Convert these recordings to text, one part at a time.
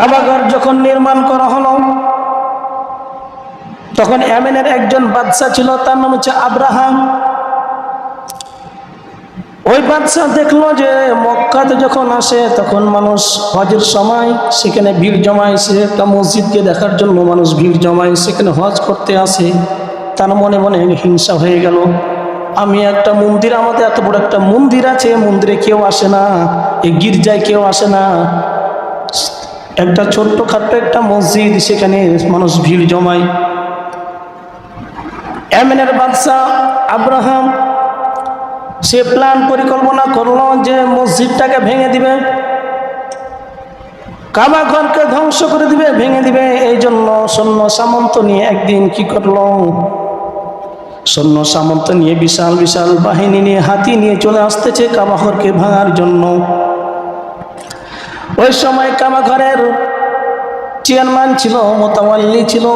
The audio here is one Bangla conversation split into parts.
কাবাঘর যখন নির্মাণ করা হলো, তখন এমেনের একজন বাদশা ছিল, তার নাম হচ্ছে আব্রাহাম। ওই বাদশা দেখল যে মক্কাতে যখন আসে, তখন মানুষ হজের সময় সেখানে ভিড় জমায়, সে একটা মসজিদকে দেখার জন্য মানুষ ভিড় জমায়, সেখানে হজ করতে আসে। তার মনে মনে হিংসা হয়ে গেল। আমি একটা মন্দির, আমাদের এত বড় একটা মন্দির আছে, মন্দিরে কেউ আসে না, এই গির্জায় কেউ আসে না। একটা ছোট্ট খাট্ট, একটা মসজিদ, সেখানে মানুষ ভিড় জমায়। এমএনের বাদশাহ আব্রাহাম, সে প্ল্যান পরিকল্পনা করল যে মসজিদটাকে ভেঙে দিবে। কাবা ঘরকে ধ্বংস করে দিবে, ভেঙে দিবে। এই জন্য সৈন্য সামন্ত নিয়ে একদিন কি করল? সৈন্য সামন্ত নিয়ে বিশাল বিশাল বাহিনী নিয়ে হাতি নিয়ে চলে আসতেছে কাবা ঘরকে ভাঙার জন্য। ওই সময় কাবা ঘরের চেয়ারম্যান ছিল মোতাওয়াল্লি ছিল।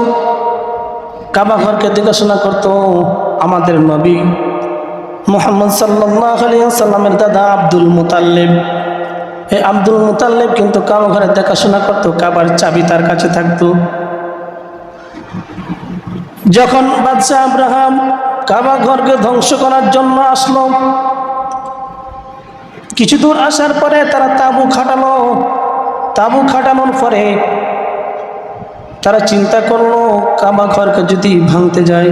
কাবা ঘরকে দেখাশোনা করতো আমাদের নবী মোহাম্মদ সাল্লাহ সাল্লামের দাদা আব্দুল মুতাল্লিব। এই আব্দুল মুতাল্লিব কিন্তু কাবা ঘরে দেখাশোনা করতো, কাবার চাবি তার কাছে থাকতো। যখন বাদশাহ আব্রাহাম কাবা ঘরকে ধ্বংস করার জন্য আসলো কিছু দূর আসার পরে তারা তাবু খাটালো। তাবু খাটানোর পরে তারা চিন্তা করল, কাবা ঘরকে যদি ভাঙতে যায়,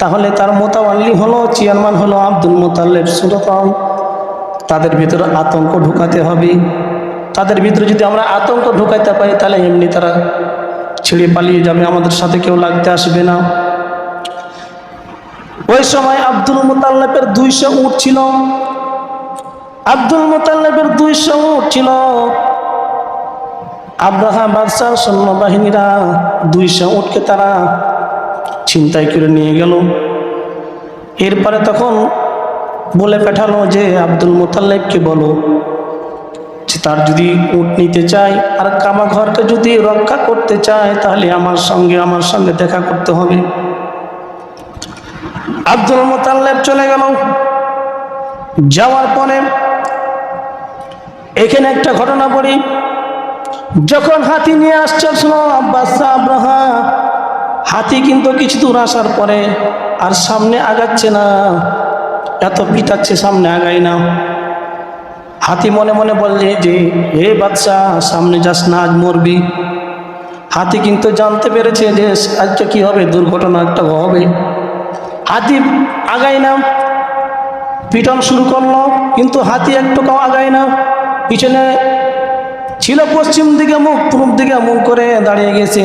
তাহলে তার মোতাবাল্লি হলো, চেয়ারম্যান হলো আব্দুল মোতাল্লেব সুরতম তাদের ভিতরে আতঙ্ক ঢুকাতে হবে। তাদের ভিতরে যদি আমরা আতঙ্ক ঢুকাইতে পারি, তাহলে এমনি তারা ছেড়ে পালিয়ে যাবে। আমাদের সাথে কেউ লাগতে আসবে না। ওই সময় আব্দুল মোতাল্লেবের দুইশো উঠ ছিল। আব্দুল মোতাল্লেবের দুইশো উঠ ছিল। আব্রাহা বাদশাহ সৈন্যবাহিনীরা দুইশো উঠকে তারা ছিনতাই করে নিয়ে গেল। এরপরে তখন বলে পাঠালো যে, আব্দুল মোতাল্লেবকে বলো যে, তার যদি উট নিতে চায় আর কামা ঘরকে যদি রক্ষা করতে চায়, তাহলে আমার সঙ্গে আমার সঙ্গে দেখা করতে হবে। আব্দুল মোতাল্লেব চলে গেল। যাওয়ার পরে এখানে একটা ঘটনা পড়ি। যখন হাতি নিয়ে আসছে শোনো আব্বাস আব্রাহা হাতি কিন্তু কিছু দূর আসার পরে আর সামনে আগাচ্ছে না। এত পিটাচ্ছে, সামনে আগাই না। হাতি মনে মনে বললে, যে হে বাচ্চা, সামনে যাস না, আজ মরবি। হাতি কিন্তু জানতে পেরেছে যে, আজকে কি হবে, দুর্ঘটনা একটা হবে। হাতি আগাই না। পিটন শুরু করল, কিন্তু হাতি একটু কাউ আগায় না। পিছনে ছিল পশ্চিম দিকে মুখ, পূর্ব দিকে মুখ করে দাঁড়িয়ে গেছে।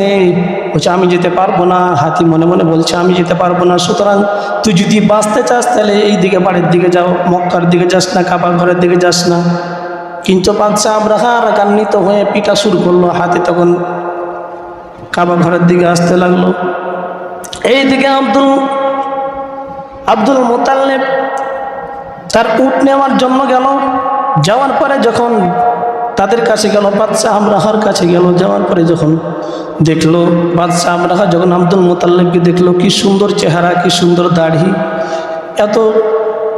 বলছে, আমি যেতে পারব না। হাতি মনে মনে বলছে, আমি যেতে পারব না। সুতরাং তুই যদি বাঁচতে চাস, তাহলে এই দিকে বাড়ির দিকে যাও। মক্কার দিকে যাস না কাবা ঘরের দিকে যাস না। কিন্তু বাদশাহ আব্রাহা রাগান্বিত হয়ে পিটা শুরু করল। হাতি তখন কাবা ঘরের দিকে আসতে লাগল। এই দিকে আব্দুল আব্দুল মোতাল্লেব তার উট নেওয়ার জন্য গেল। যাওয়ার পরে যখন তাদের কাছে গেল, বাদশাহ আমরাহার কাছে গেল, যাওয়ার পরে যখন দেখল, বাদশাহ আমরাহা যখন আব্দুল মোতাল্লেবকে দেখল, কি সুন্দর চেহারা, কি সুন্দর দাড়ি, এত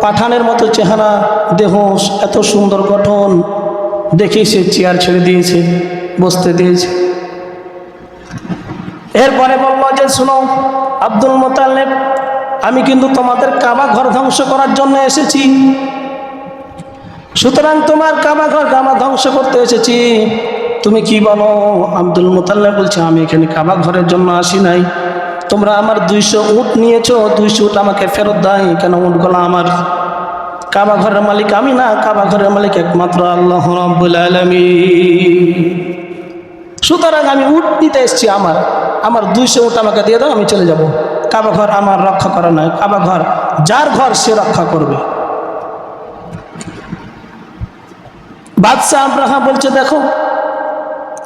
পাঠানের মতো চেহারা দেহ এত সুন্দর গঠন, দেখেই সে চেয়ার ছেড়ে দিয়েছে, বসতে দিয়েছে। এরপরে বলল যে, শুনো, আব্দুল মোতাল্লেব, আমি কিন্তু তোমাদের কাবা ঘর ধ্বংস করার জন্য এসেছি। সুতরাং তোমার কাবা ঘর কাবা ধ্বংস করতে এসেছি। তুমি কি বলো? আব্দুল মোতাল্লা বলছে, আমি এখানে কাবা ঘরের জন্য আসি নাই। তোমরা আমার দুইশো উট নিয়েছো, দুইশো উট আমাকে ফেরত দেয় কেন উটগুলো আমার? কাবা ঘরের মালিক আমি না কাবা ঘরের মালিক একমাত্র আল্লাহ আলমী সুতরাং আমি উট নিতে এসেছি আমার। আমার দুইশো উট আমাকে দিয়ে দাও, আমি চলে যাব। কাবা ঘর আমার রক্ষা করা নয়। কাবা ঘর যার ঘর সে রক্ষা করবে। বাদশাহ আব্রাহা বলছে, দেখো,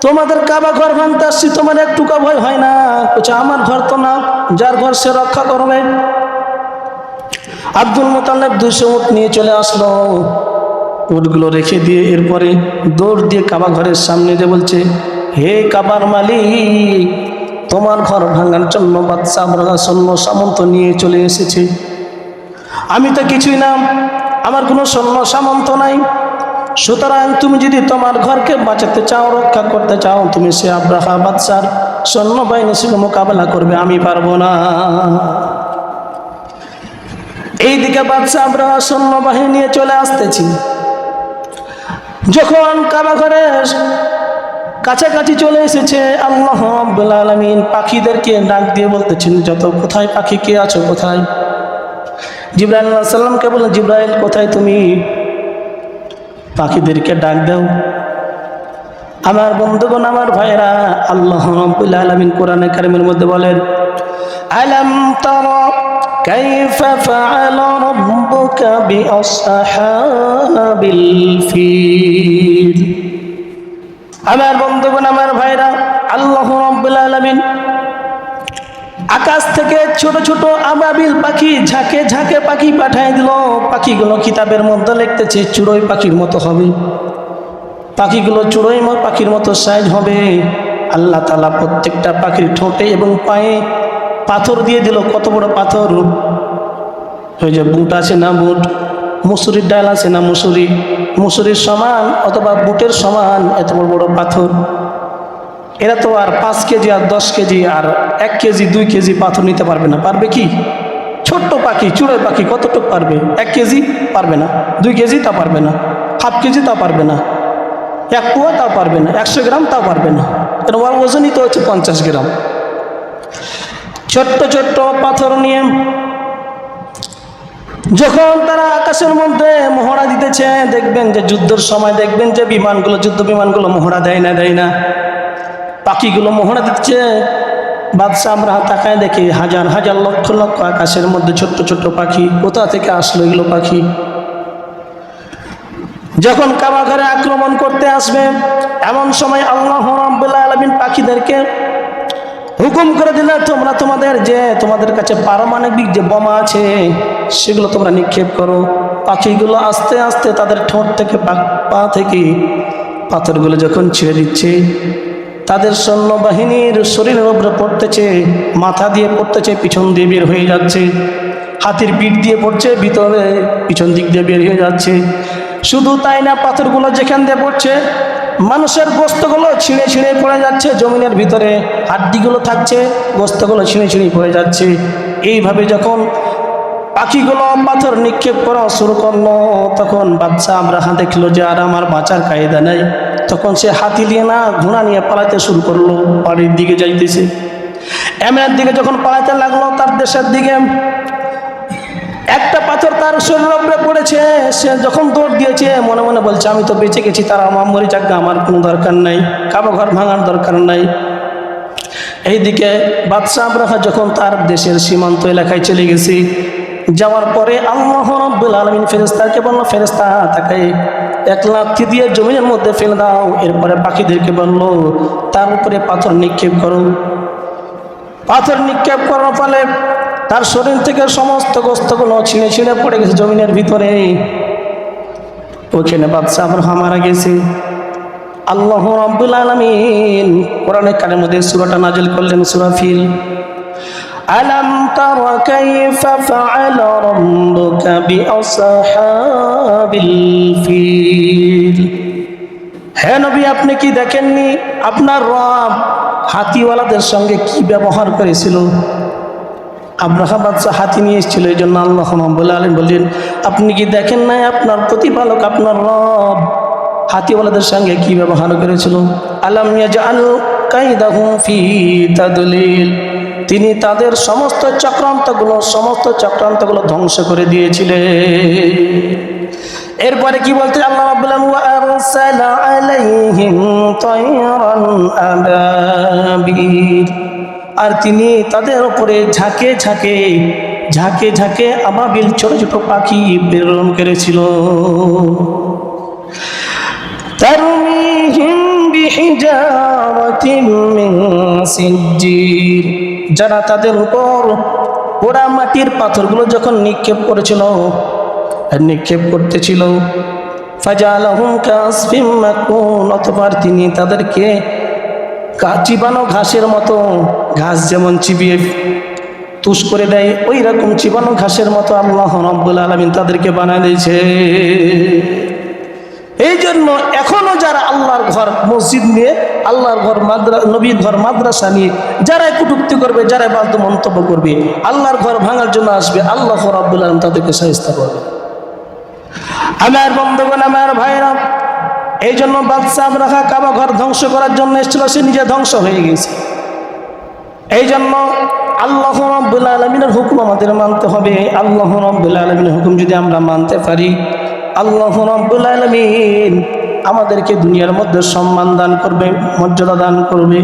তোমাদের কাবা ঘর ভাঙতে আসছি, তোমার একটুকা ভয় হয় না। বলছে, আমার ঘর তো না, যার ঘর সে রক্ষা করবে। আব্দুল মোতালেব দুশো উট নিয়ে চলে আসলো। উটগুলো রেখে দিয়ে এরপরে দৌড় দিয়ে কাবা ঘরের সামনে যে বলছে, হে কাবার মালিক, তোমার ঘর ভাঙার জন্য বাদশাহ আব্রাহা সৈন্য সামন্ত নিয়ে চলে এসেছে। আমি তো কিছুই না, আমার কোনো সৈন্য সামন্ত নাই। সুতরাং তুমি যদি তোমার ঘরকে বাঁচাতে চাও, রক্ষা করতে চাও, তুমি সে আব্রাহা বাদশার সৈন্যবাহিনীর সঙ্গে মোকাবেলা করবে, আমি পারব না। এইদিকে বাদশাহ আব্রাহা সৈন্যবাহিনী নিয়ে চলে আসতেছি। যখন কাবা ঘরে কাছাকাছি চলে এসেছে, আল্লাহ রাব্বুল আলামিন পাখিদেরকে ডাক দিয়ে বলতেছেন, যত কোথায় পাখি, কে আছো কোথায়? জিব্রাইল আলাইহিস সালামকে বললেন, জিব্রাইল, কোথায় তুমি? পাখিদেরকে ডাক দাও। আমার বন্ধুগণ, আমার ভাইরা আল্লাহ রব্বুল আলামিন কোরআনে কারিমের মধ্যে বলেন, আলাম তর কাইফা ফাআলা রাব্বুকা বিআসহাবিল ফিল? আমার বন্ধুগণ, আমার ভাইরা আল্লাহ রব্বুল আলামিন আকাশ থেকে ছোট ছোট আবাবিল পাখি ঝাঁকে ঝাঁকে পাখি পাঠায় দিল। পাখিগুলো কিতাবের মধ্যে লিখতেছে, চুড়োই পাখির মতো হবে। পাখিগুলো চুড়োই পাখির মতো সাইজ হবে। আল্লাহ তালা প্রত্যেকটা পাখির ঠোঁটে এবং পায়ে পাথর দিয়ে দিল। কত বড় পাথর? ওই যে বুট আছে না বুট? মুসুরির ডাল আছে না মুসুরি? মুসুরির সমান অথবা বুটের সমান? এত বড় বড় পাথর। এরা তো আর পাঁচ কেজি আর দশ কেজি আর এক কেজি, দুই কেজি পাথর নিতে পারবে না। পারবে কি? ছোট্ট পাখি, চুড়োয় পাখি কতটুকু পারবে? এক কেজি পারবে না। দুই কেজি তা পারবে না। হাফ কেজি তা পারবে না। এক পোয়া তা পারবে না। একশো গ্রাম তাও পারবে না। এটা ওর ওজনই তো হচ্ছে পঞ্চাশ গ্রাম। ছোট্ট ছোট্ট পাথর নিয়ে যখন তারা আকাশের মধ্যে মহড়া দিতেছে, দেখবেন যে যুদ্ধের সময় দেখবেন যে বিমানগুলো, যুদ্ধ বিমানগুলো মহড়া দেয় না দেয় না। পাখিগুলো মহড়া দিচ্ছে। বাদশাহ আমরা তাকায় দেখি হাজার হাজার লক্ষ লক্ষ আকাশের মধ্যে ছোট্ট ছোট্ট পাখি। কোথা থেকে আসলো এগুলো পাখি? যখন কাবা ঘরে আক্রমণ করতে আসবে, এমন সময় আল্লাহ আলামিন পাখিদেরকে হুকুম করে দিলে, তোমরা তোমাদের যে, তোমাদের কাছে পারমাণবিক যে বোমা আছে, সেগুলো তোমরা নিক্ষেপ করো। পাখিগুলো আস্তে আস্তে তাদের ঠোঁট থেকে পা থেকে পাথরগুলো যখন ছেড়ে দিচ্ছে তাদের সৈন্যবাহিনীর শরীরের উপরে পড়তেছে, মাথা দিয়ে পড়তেছে, পিছন দিয়ে বের হয়ে যাচ্ছে। হাতির পিঠ দিয়ে পড়ছে, ভিতরে পিছন দিক দিয়ে বের হয়ে যাচ্ছে। শুধু তাই না, পাথরগুলো যেখান দিয়ে পড়ছে, মানুষের গোস্তগুলো ছিঁড়ে ছিঁড়ে পড়ে যাচ্ছে, জমিনের ভিতরে হাড্ডিগুলো থাকছে গোস্তগুলো ছিঁড়ে ছিঁড়ে পড়ে যাচ্ছে। এইভাবে যখন পাখিগুলো পাথর নিক্ষেপ করা শুরু করল, তখন বাচ্চা আমরা দেখল যে আর আমার বাঁচার কায়দা নেই। তখন সে হাতি নিয়ে না ঘোড়া নিয়ে পালাতে শুরু করল। বাড়ির দিকে যাইতেছে। এমনের দিকে যখন পালাতে লাগল তার দেশের দিকে একটা পাথর তার শরীরের উপরে পড়েছে। সে যখন দৌড় দিয়েছে মনে মনে বলছে আমি তো বেঁচে গেছি তার আমার মরি যাক আমার কোনো দরকার নাই কারও ঘর ভাঙার দরকার নাই। এইদিকে বাদশাহ আব্রাহা যখন তার দেশের সীমান্ত এলাকায় চলে গেছি যাওয়ার পরে আল্লাহ রব্বুল আলমিন ফেরেস্তাকে বলল ফেরেস্তা তাকে এক লাথি দিয়ে জমিনের মধ্যে ফেলে দাও। এরপরে পাখিদেরকে বলল, তার উপরে পাথর নিক্ষেপ করো। পাথর নিক্ষেপ করার ফলে তার শরীর থেকে সমস্ত গোস্তগুলো ছিঁড়ে ছিঁড়ে পড়ে গেছে জমিনের ভিতরে। ওখানে বাদশাহ আব্রাহা মারা গেছে। আল্লাহ রাব্বুল আলামিন কোরআনে কানের মধ্যে সূরাটা নাজিল করলেন, সূরা ফিল। আলাম তারা কাইফা ফাআলা রাব্বুকা বিআসহাবিল ফিল। হে নবী, আপনি কি দেখেননি? আপনার রব হাতিওয়ালাদের সঙ্গে কি ব্যবহার করেছিল? আব্রাহা বাদশাহ হাতি নিয়ে এসেছিল, এই জন্য আল্লাহ রাব্বুল আলামিন বললেন, আপনি কি দেখেন নাই আপনার প্রতিপালক, আপনার রব হাতিওয়ালাদের সঙ্গে কি ব্যবহার করেছিল? আলাম ইয়াজআল কাইদাহুম ফি তাদলিল। তিনি তাদের সমস্ত চক্রান্তগুলো সমস্ত চক্রান্তগুলো ধ্বংস করে দিয়েছিলেন। এরপরে কি বলতে আল্লাহ বললাম আলাইহিম তায়রান আবাবির। আর তিনি তাদের উপরে ঝাঁকে ঝাঁকে ঝাঁকে ঝাঁকে আবাবিল, ছোট ছোট পাখি প্রেরণ করেছিল। তারমিহিম যারা তাদের উপর পোড়া মাটির পাথরগুলো যখন নিক্ষেপ করেছিল, নিক্ষেপ করতেছিল অতঃপর তিনি তাদেরকে চিবানো ঘাসের মতো, ঘাস যেমন চিবিয়ে তুষ করে দেয় ওই রকম চিবানো ঘাসের মতো আল্লাহ রব্বুল আলমিন তাদেরকে বানায় দিয়েছে। এই জন্য এখনও যারা আল্লাহর ঘর মসজিদ নিয়ে, আল্লাহর ঘর মাদ্রা, নবীর ঘর মাদ্রাসা নিয়ে, যারাই কুটুক্তি করবে, যারাই বালতু মন্তব্য করবে, আল্লাহর ঘর ভাঙার জন্য আসবে, আল্লাহ রব্বুল আলম তাদেরকে সাহিস্তা করবে। আমার বন্ধুগণ, আমার ভাইরা এই জন্য বাদশাহ রাখা কাবা ঘর ধ্বংস করার জন্য এসেছিল, সে নিজে ধ্বংস হয়ে গেছে। এই জন্য আল্লাহ রব্বুল আলমিনের হুকুম আমাদের মানতে হবে। আল্লাহ রব্বুল আলমিনের হুকুম যদি আমরা মানতে পারি আল্লাহ রব্বুল আলমিন আমাদেরকে দুনিয়ার মধ্যে সম্মান দান করবে মর্যাদা দান করবে।